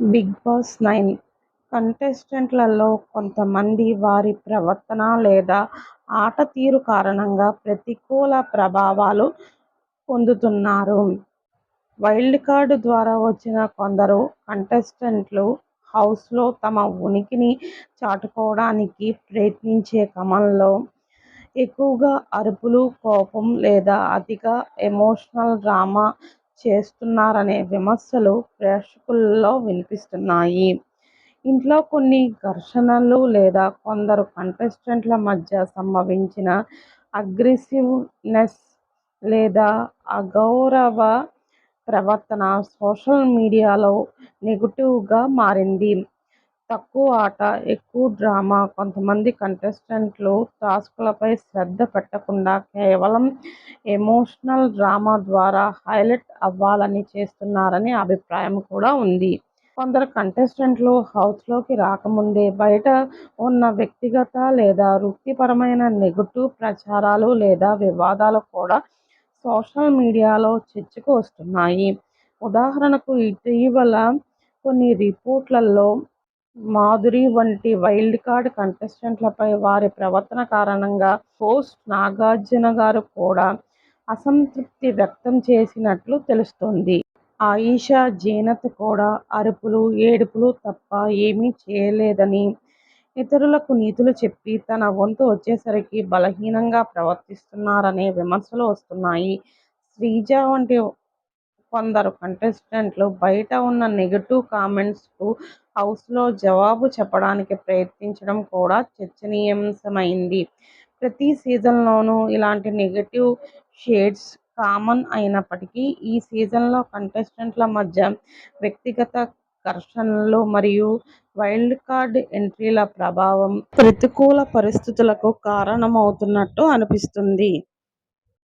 Big boss nine కంటెస్టెంట్లలో కొంతమంది వారి ప్రవర్తన లేదా ఆట తీరు కారణంగా ప్రతికూల ప్రభావాలు పొందుతున్నారు. వైల్డ్ కార్డు ద్వారా వచ్చిన కొందరు కంటెస్టెంట్లు హౌస్లో తమ ఉనికిని చాటుకోవడానికి ప్రయత్నించే క్రమంలో ఎక్కువగా అరుపులు, కోపం లేదా అతిగా ఎమోషనల్ డ్రామా చేస్తున్నారనే విమర్శలు ప్రేక్షకుల్లో వినిపిస్తున్నాయి. ఇంట్లో కొన్ని ఘర్షణలు లేదా కొందరు కంటెస్టెంట్ల మధ్య సంభవించిన అగ్రెసివ్నెస్ లేదా అగౌరవ ప్రవర్తన సోషల్ మీడియాలో నెగిటివ్గా మారింది. తక్కువ ఆట, ఎక్కువ డ్రామా కొంతమంది కంటెస్టెంట్లు టాస్క్లపై శ్రద్ధ పెట్టకుండా కేవలం ఎమోషనల్ డ్రామా ద్వారా హైలైట్ అవ్వాలని చేస్తున్నారనే అభిప్రాయం కూడా ఉంది. కొందరు కంటెస్టెంట్లు హౌస్లోకి రాకముందే బయట ఉన్న వ్యక్తిగత లేదా వృత్తిపరమైన నెగటివ్ ప్రచారాలు లేదా వివాదాలు కూడా సోషల్ మీడియాలో చర్చకు వస్తున్నాయి. ఉదాహరణకు ఇటీవల కొన్ని రిపోర్ట్లలో మాధురి వంటి వైల్డ్ కార్డ్ కంటెస్టెంట్లపై వారి ప్రవర్తన కారణంగా హోస్ట్ నాగార్జునగారు కూడా అసంతృప్తి వ్యక్తం చేసినట్లు తెలుస్తోంది. ఆయిషా జీనత్ కూడా అరుపులు, ఏడుపులు తప్ప ఏమీ చేయలేదని, ఇతరులకు నీతులు చెప్పి తన వంతు వచ్చేసరికి బలహీనంగా ప్రవర్తిస్తున్నారనే విమర్శలు వస్తున్నాయి. శ్రీజ వంటి కొందరు కంటెస్టెంట్లు బయట ఉన్న నెగటివ్ కామెంట్స్కు హౌస్లో జవాబు చెప్పడానికి ప్రయత్నించడం కూడా చర్చనీయాంశమైంది. ప్రతి సీజన్లోనూ ఇలాంటి నెగటివ్ షేడ్స్ కామన్ అయినప్పటికీ ఈ సీజన్లో కంటెస్టెంట్ల మధ్య వ్యక్తిగత ఘర్షణలు మరియు వైల్డ్ కార్డ్ ఎంట్రీల ప్రభావం ప్రతికూల పరిస్థితులకు కారణమవుతున్నట్టు అనిపిస్తుంది.